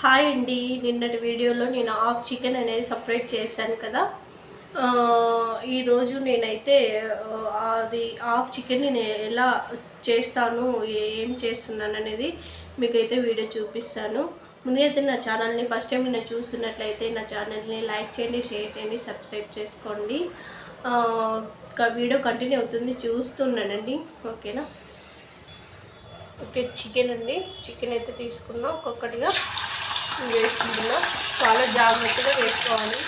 Hi అండి. నిన్నటి వీడియోలో నేను హాఫ్ చికెన్ అనేది సపరేట్ చేశాను కదా. ఈరోజు నేనైతే అది హాఫ్ చికెన్ నేను ఎలా చేస్తాను ఏం చేస్తున్నాను అనేది మీకైతే వీడియో చూపిస్తాను. ముందుగా అయితే నా ఛానల్ని ఫస్ట్ టైం నేను చూస్తున్నట్లయితే నా ఛానల్ని లైక్ చేయండి షేర్ చేయండి సబ్స్క్రైబ్ చేసుకోండి. వీడియో కంటిన్యూ అవుతుంది చూస్తున్నానండి. ఓకేనా? ఓకే చికెన్ అండి. చికెన్ అయితే తీసుకున్నాం ఒక్కొక్కటిగా. వేసుకుంటున్నా చాలా జాగ్రత్తగా వేసుకోవాలి.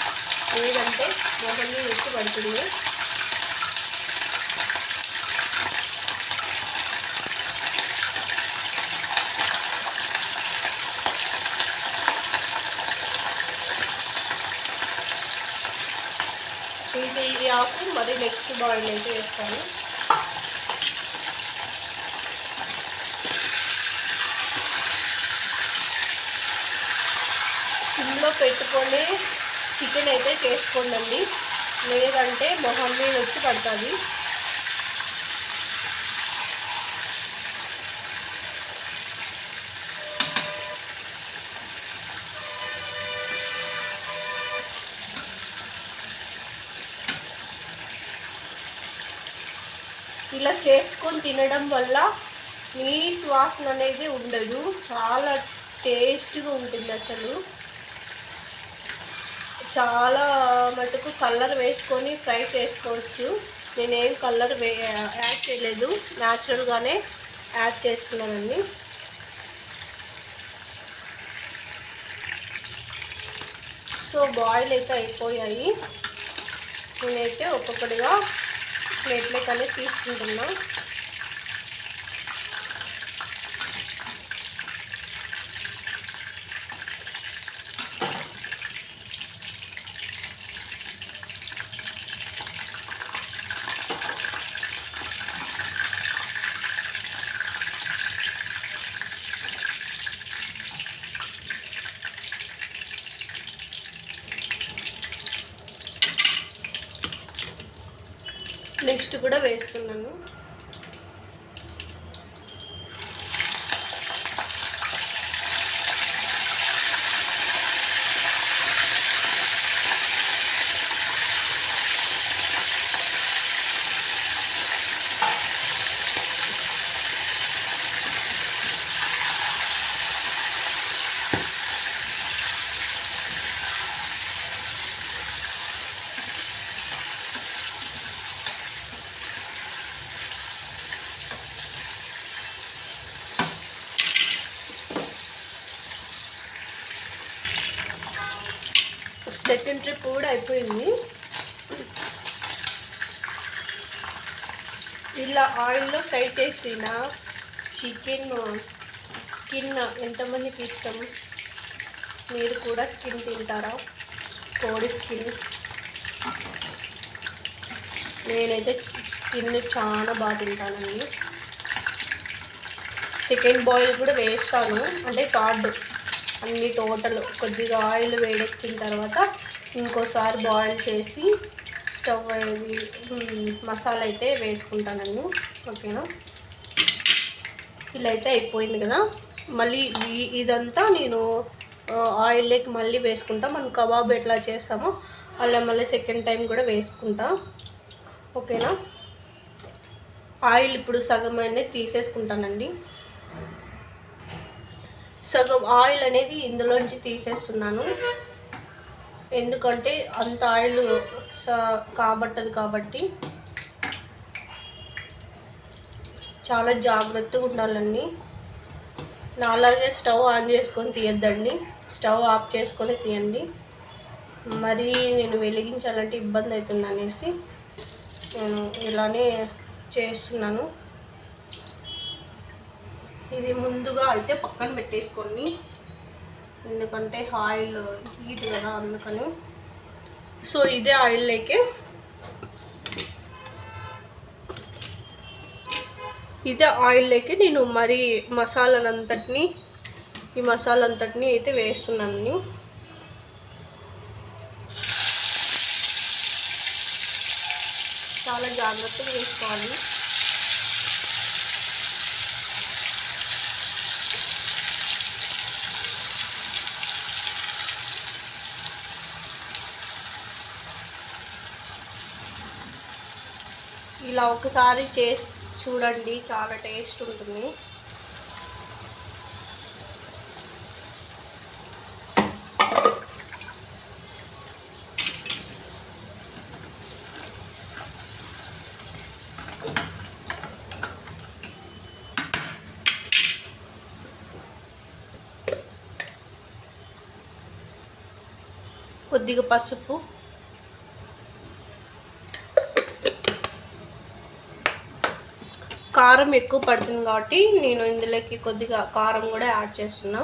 లేదంటే మొహల్ని ఎక్కువ పడుతుంది. ఇంకా ఇది ఆకు మరి నెక్స్ట్ బాయిల్ అయితే వేస్తాను. పెట్టుకొని చికెన్ అయితే చేసుకోండి లేదంటే మొహం మీద వచ్చి పడుతుంది. ఇలా చేసుకొని తినడం వల్ల నీ వాసన అనేది ఉండదు. చాలా టేస్ట్గా ఉంటుంది అసలు. చాలా మటుకు కలర్ వేసుకొని ఫ్రై చేసుకోవచ్చు. నేనేం కలర్ వే యాడ్ చేయలేదు. న్యాచురల్గానే యాడ్ చేస్తున్నానండి. సో బాయిల్ అయితే అయిపోయాయి. నేనైతే ఒక్కొక్కటిగా ప్లేట్లే కానీ తీసుకుంటున్నాను నెక్స్ట్ కూడా వేస్తున్నాను. చికెన్ ట్రిప్ కూడా అయిపోయింది. ఇలా ఆయిల్లో ఫ్రై చేసిన చికెన్ స్కిన్ ఎంతమందికి ఇష్టం? మీరు కూడా స్కిన్ తింటారా? కోడి స్కిన్. నేనైతే స్కిన్ చాలా బాగా తింటానండి చికెన్ బాయిల్ కూడా వేస్తాను. అంటే థర్డ్ అన్ని టోటల్ కొద్దిగా ఆయిల్ వేడెక్కిన తర్వాత ఇంకోసారి బాయిల్ చేసి స్టవ్ మసాలా అయితే వేసుకుంటానండి ఓకేనా? ఇలా అయితే అయిపోయింది కదా. మళ్ళీ ఇదంతా నేను ఆయిల్లోకి మళ్ళీ వేసుకుంటా. మనం కబాబ్ ఎట్లా చేస్తామో అలా మళ్ళీ సెకండ్ టైం కూడా వేసుకుంటా. ఓకేనా? ఆయిల్ ఇప్పుడు సగం అనేది తీసేసుకుంటానండి. సగం ఆయిల్ అనేది ఇందులోంచి తీసేస్తున్నాను. ఎందుకంటే అంత ఆయిల్ స కాబట్టదు కాబట్టి చాలా జాగ్రత్తగా ఉండాలండి. నాలాగే స్టవ్ ఆన్ చేసుకొని తీయద్దండి. స్టవ్ ఆఫ్ చేసుకొని తీయండి. మరి నేను వెలిగించాలంటే ఇబ్బంది అవుతుంది అనేసి నేను ఇలానే చేస్తున్నాను. ఇది ముందుగా అయితే పక్కన పెట్టేసుకోండి ఎందుకంటే ఆయిల్ హీట్ కదా అందుకని. సో ఇదే ఆయిల్లోకి ఇదే ఆయిల్లోకి నేను మరి మసాలానంతటిని ఈ మసాలా అంతటిని అయితే వేస్తున్నాను చాలా జాగ్రత్తగా వేసుకోవాలి. ఇలా ఒకసారి చేసి చూడండి చాలా టేస్ట్ ఉంటుంది. కొద్దిగా పసుపు. కారం ఎక్కువ పడుతుంది కాబట్టి నేను ఇందులోకి కొద్దిగా కారం కూడా యాడ్ చేస్తున్నా.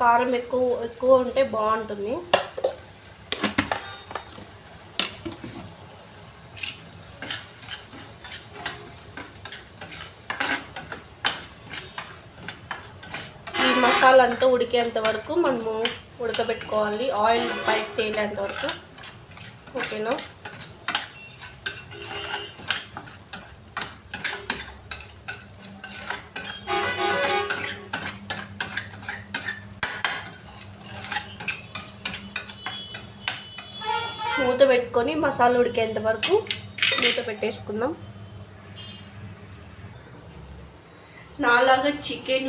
కారం ఎక్కువ ఎక్కువ ఉంటే బాగుంటుంది. ఈ మసాలా అంతా ఉడికేంత వరకు మనము ఉడకబెట్టుకోవాలి. ఆయిల్ పైకి తేలేంత వరకు. ఓకేనా? మూత పెట్టుకొని మసాలా ఉడికేంత వరకు మూత పెట్టేసుకుందాం. నాలాగా చికెన్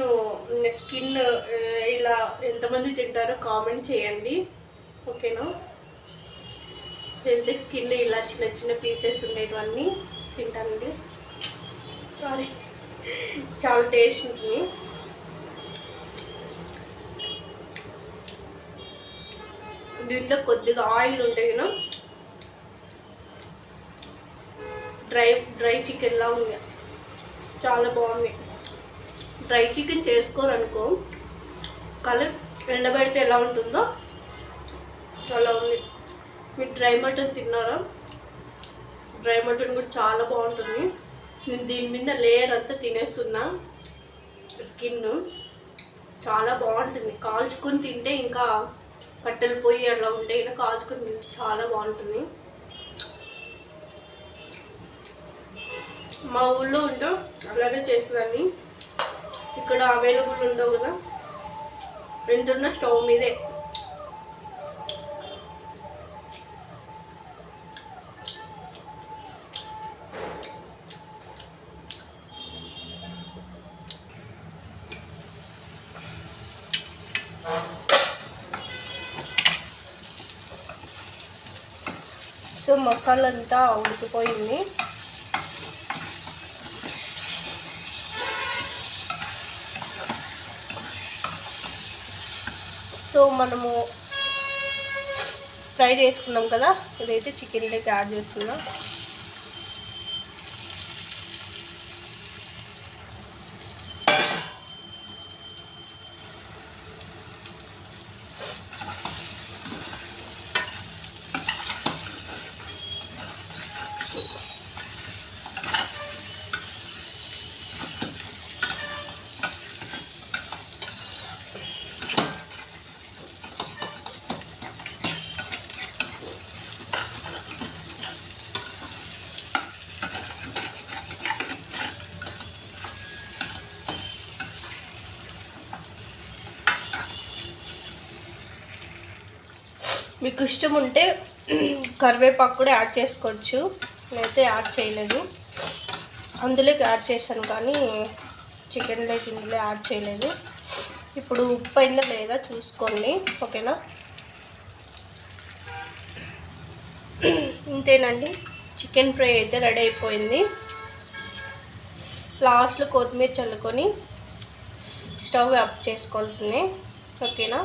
స్కిన్ ఇలా ఎంతమంది తింటారో కామెంట్ చేయండి. ఓకేనా? వెళ్తే స్కిన్ ఇలా చిన్న చిన్న పీసెస్ ఉండేటివన్నీ తింటానండి. సారీ చాలా టేస్ట్ ఉంటుంది. దీంట్లో కొద్దిగా ఆయిల్ ఉంటాయి కదా? డ్రై డ్రై చికెన్లా ఉంది చాలా బాగుంది డ్రై చికెన్ చేసుకోరనుకో కలర్ ఎండబెడితే ఎలా ఉంటుందో అలా ఉంది మీరు డ్రై మటన్ తిన్నారా? డ్రై మటన్ కూడా చాలా బాగుంటుంది. నేను దీని మీద లేయర్ అంతా తినేస్తున్నా. స్కిన్ చాలా బాగుంటుంది. కాల్చుకొని తింటే ఇంకా కట్టెలు పొయ్యి అలా ఉంటే ఇలా కాల్చుకొని తింటే చాలా బాగుంటుంది. మా ఊళ్ళో ఉంటో అలాగే చేసేదాన్ని ఇక్కడ అవైలబుల్ ఉండవు కదా. ఎంతున్న స్టవ్ మీదే. సో మసాలంతా ఉడికిపోయింది. సో మనము ఫ్రై చేసుకున్నాం కదా ఇదైతే చికెన్లోకి యాడ్ చేస్తున్నాం. మీకు ఇష్టం ఉంటే కరివేపాకు కూడా యాడ్ చేసుకోవచ్చు. నేనైతే యాడ్ చేయలేదు. అందులోకి యాడ్ చేశాను కానీ చికెన్లోకి ఇందులో యాడ్ చేయలేదు. ఇప్పుడు ఉప్పు అయిందా లేదా చూసుకోండి ఓకేనా? ఇంతేనండి. చికెన్ ఫ్రై అయితే రెడీ అయిపోయింది. లాస్ట్లో కొత్తిమీర చల్లుకొని స్టవ్ ఆఫ్ చేసుకోవాల్సిందే. ఓకేనా?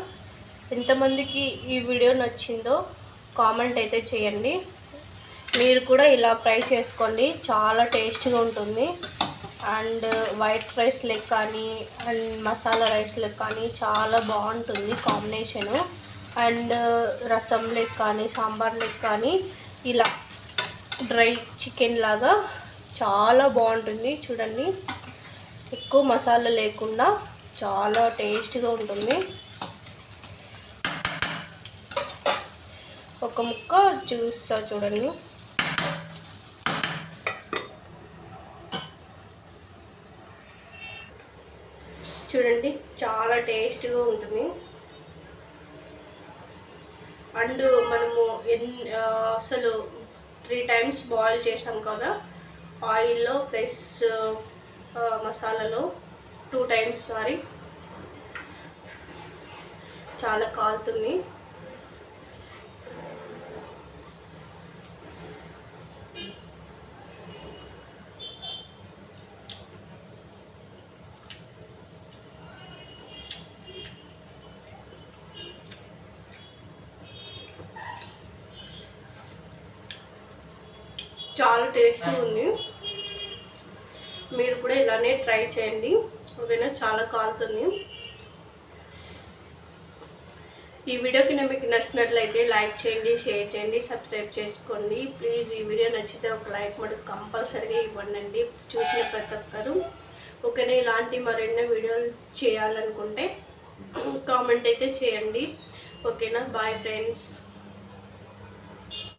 ఎంతమందికి ఈ వీడియో నచ్చిందో కామెంట్ అయితే చేయండి. మీరు కూడా ఇలా ఫ్రై చేసుకోండి. చాలా టేస్ట్గా ఉంటుంది. అండ్ వైట్ రైస్ లెక్ కానీ అండ్ మసాలా రైస్ లెక్ కానీ చాలా బాగుంటుంది కాంబినేషను. అండ్ రసం లెక్ కానీ సాంబార్ లెక్ కానీ ఇలా డ్రై చికెన్ లాగా చాలా బాగుంటుంది. చూడండి. ఎక్కువ మసాలా లేకుండా చాలా టేస్ట్గా ఉంటుంది. ఒక ముక్క జ్యూస్ చూడండి. చూడండి చాలా టేస్ట్గా ఉంటుంది. అండ్ మనము ఎన్ అసలు త్రీ టైమ్స్ బాయిల్ చేసాం కదా ఆయిల్లో ప్లస్ మసాలాలో టూ టైమ్స్ సారీ. చాలా కాలుతుంది. చాలా టేస్ట్ ఉంది. మీరు కూడా ఇలానే ట్రై చేయండి. ఓకేనా? చాలా కాలుతుంది. ఈ వీడియో కింద మీకు నచ్చినట్లయితే లైక్ చేయండి షేర్ చేయండి సబ్స్క్రైబ్ చేసుకోండి. ప్లీజ్ ఈ వీడియో నచ్చితే ఒక లైక్ మటుకు కంపల్సరీగా ఇవ్వండి చూసిన ప్రతి ఒక్కరు. ఓకేనా? ఇలాంటి మరెన్నో వీడియోలు చేయాలనుకుంటే కామెంట్ అయితే చేయండి. ఓకేనా? Bye friends.